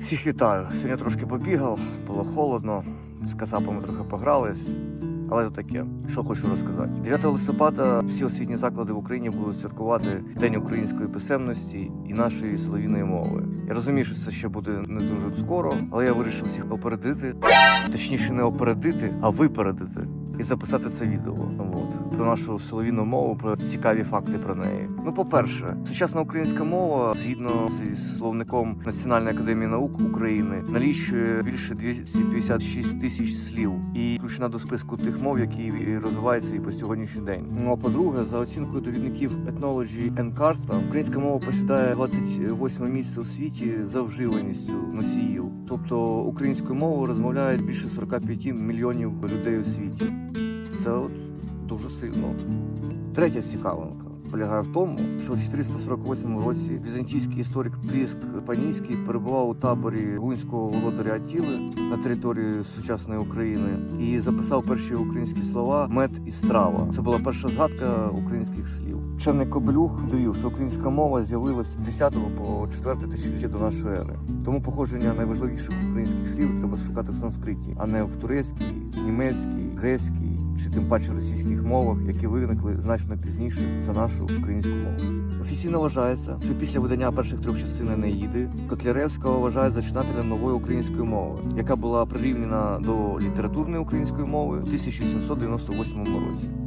Всіх вітаю. Сьогодні трошки побігав, було холодно, з кацапами трохи погрались. Але то таке, що хочу розказати. 9 листопада всі освітні заклади в Україні будуть святкувати День української писемності і нашої солов'їної мови. Я розумію, що це ще буде не дуже скоро, але я вирішив всіх опередити, точніше, не опередити, а випередити і записати це відео. От про нашу солов'їну мову, про цікаві факти про неї. Ну, по-перше, сучасна українська мова, згідно зі словником Національної академії наук України, налічує більше 256 тисяч слів і включена до списку тих мов, які розвиваються і по сьогоднішній день. Ну а по-друге, за оцінкою довідників Ethnology and українська мова посідає 28 місце у світі за вживаністю носіїв. Тобто українською мовою розмовляють більше 45 мільйонів людей у світі. Це от дуже сильно. Третя цікавинка полягає в тому, що у 448 році візантійський історик Пліск Панійський перебував у таборі гунського володаря Атіли на території сучасної України і записав перші українські слова мед і страва. Це була перша згадка українських слів. Вчений Кобелюх довів, що українська мова з'явилась з 10 по 4 тисячоліття до нашої ери. Тому походження найважливіших українських слів треба шукати в санскриті, а не в турецькій, німецькій, грецькій чи тим паче російських мовах, які виникли значно пізніше за нашу українську мову. Офіційно вважається, що після видання перших трьох частин Енеїди Котляревського вважає зачинателем нової української мови, яка була прирівняна до літературної української мови в 1798 році.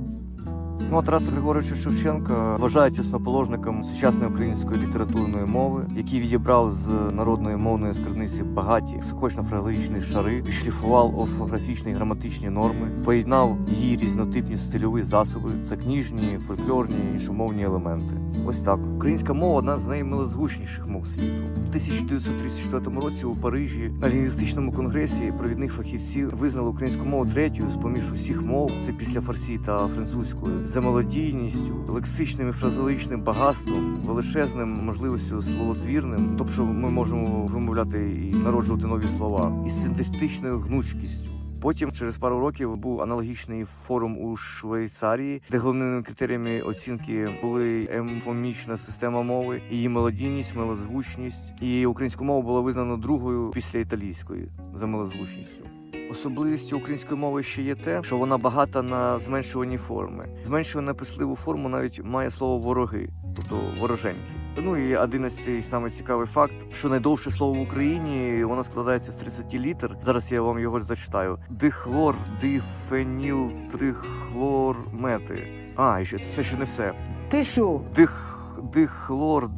Ну, а Тараса Григоровича Шевченка вважають основоположником сучасної української літературної мови, який відібрав з народної мовної скарбниці багаті лексикочно-фразологічні шари, відшліфував орфографічні і граматичні норми, поєднав її різнотипні стильові засоби, це книжні, фольклорні, іншомовні елементи. Ось так. Українська мова одна з наймилозвучніших мов світу. У 1934 році у Парижі на лінгвістичному конгресі провідних фахівців визнали українську мову третьою з поміж усіх мов, це після фарсі та французької, за мелодійністю, лексичним і фразологічним багатством, величезним можливістю словотвірним, тобто ми можемо вимовляти і народжувати нові слова, і синтетичною гнучкістю. Потім, через пару років, був аналогічний форум у Швейцарії, де головними критеріями оцінки були емфомічна система мови, її мелодійність, милозвучність. І українську мову було визнано другою після італійської за милозвучністю. Особливістю української мови ще є те, що вона багата на зменшувані форми. Зменшувана писливу форму навіть має слово вороги, тобто вороженьки. Ну і одинадцятий саме цікавий факт, що найдовше слово в Україні воно складається з 30 літер. Зараз я вам його зачитаю: дихлор, дифеніл, трихлор, мети. А, і ще це ще не все. Ти що? Дих, дихлор,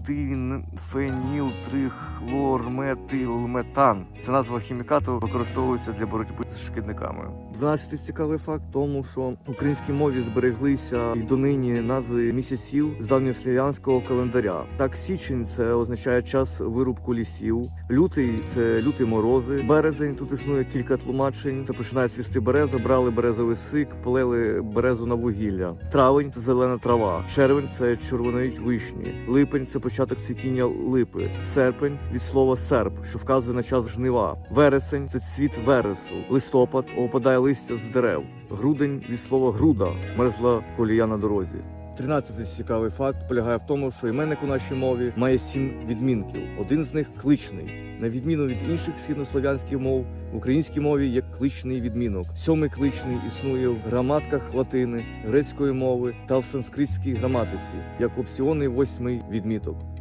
феніл, трихлор, метил, метан. Це назва хімікату використовується для боротьби з шкідниками. Дванадцятий цікавий факт тому, що в українській мові збереглися і донині назви місяців з давньослов'янського календаря. Так, січень це означає час вирубку лісів. Лютий це люті морози. Березень тут існує кілька тлумачень. Це починає цвісти береза, брали березовий сик, полили березу на вугілля. Травень це зелена трава. Червень це червоноють вишні. Липень це початок цвітіння липи. Серпень від слова серп, що вказує на час жнива. Вересень це цвіт вересу. Листопад опадає листя з дерев. Грудень від слова груда мерзла колія на дорозі. Тринадцятий цікавий факт полягає в тому, що іменник у нашій мові має сім відмінків. Один з них кличний. На відміну від інших східнослов'янських мов, в українській мові є кличний відмінок. Сьомий кличний існує в граматках латини, грецької мови та в санскритській граматиці, як опціонний восьмий відміток.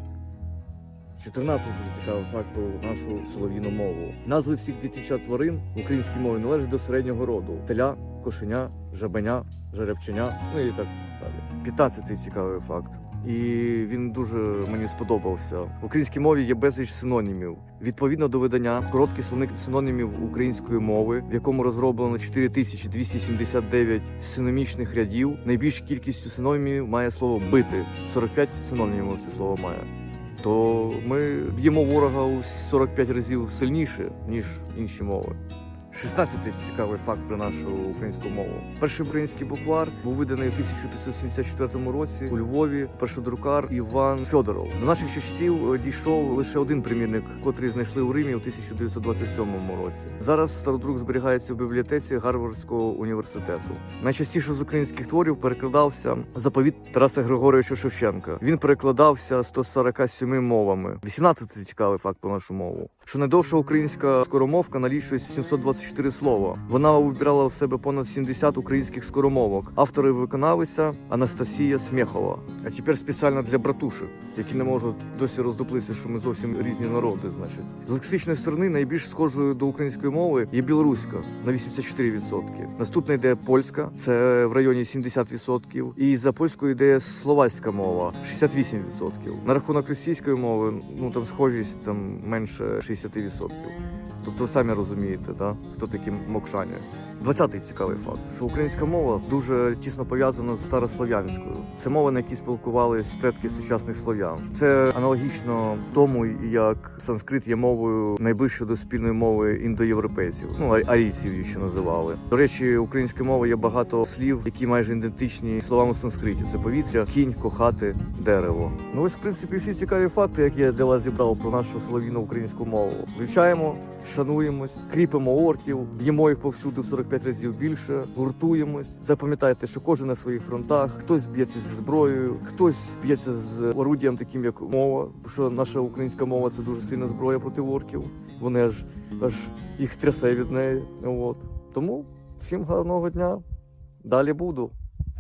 14 цікавий факт про нашу солов'їну мову. Назви всіх дитячих тварин в українській мові належать до середнього роду: теля, кошеня, жабеня, жеребченя, ну і так далі. 15 цікавий факт. І він дуже мені сподобався. В українській мові є безліч синонімів. Відповідно до видання, короткий словник синонімів української мови, в якому розроблено 4279 синонімічних рядів. Найбільш кількістю синонімів має слово бити. 45 синонімів це слово має. То ми б'ємо ворога у 45 разів сильніше, ніж інші мови. 16 цікавий факт про нашу українську мову. Перший український буквар був виданий у 1574 році у Львові. Першодрукар Іван Фьодоров. До наших часів е, дійшов лише один примірник, котрий знайшли у Римі у 1927 році. Зараз стародрук зберігається в бібліотеці Гарвардського університету. Найчастіше з українських творів перекладався заповіт Тараса Григоровича Шевченка. Він перекладався 147 мовами. 18 цікавий факт про нашу мову. Що найдовша українська скоромовка налічує 724 слова. Вона увібрала в себе понад 70 українських скоромовок. Автори виконавиця Анастасія Смєхова. А тепер спеціально для братушек, які не можуть досі роздуплитися, що ми зовсім різні народи. Значить, з лексичної сторони найбільш схожою до української мови є білоруська на 84%. Наступна йде польська, це в районі 70%. І за польською йде словацька мова 68%. На рахунок російської мови, ну там схожість там менше 60%. Тобто ви самі розумієте, да? хто такі мокшані. Двадцятий цікавий факт, що українська мова дуже тісно пов'язана з старослов'янською. Це мова, на якій спілкувались предки сучасних слов'ян. Це аналогічно тому, як санскрит є мовою найближчою до спільної мови індоєвропейців. Ну арійців їх ще називали. До речі, української мови є багато слів, які майже ідентичні словам у санскриті. Це повітря, кінь, кохати, дерево. Ну ось в принципі всі цікаві факти, які я для вас зібрав про нашу солов'їну українську мову. Вивчаємо, шануємось, кріпимо орків, б'ємо їх повсюди в 45 разів більше, гуртуємось. Запам'ятайте, що кожен на своїх фронтах, хтось б'ється зі зброєю, хтось б'ється з орудієм, таким як мова. Що наша українська мова це дуже сильна зброя проти орків. Вони аж аж їх трясе від неї. От тому всім гарного дня. Далі буду.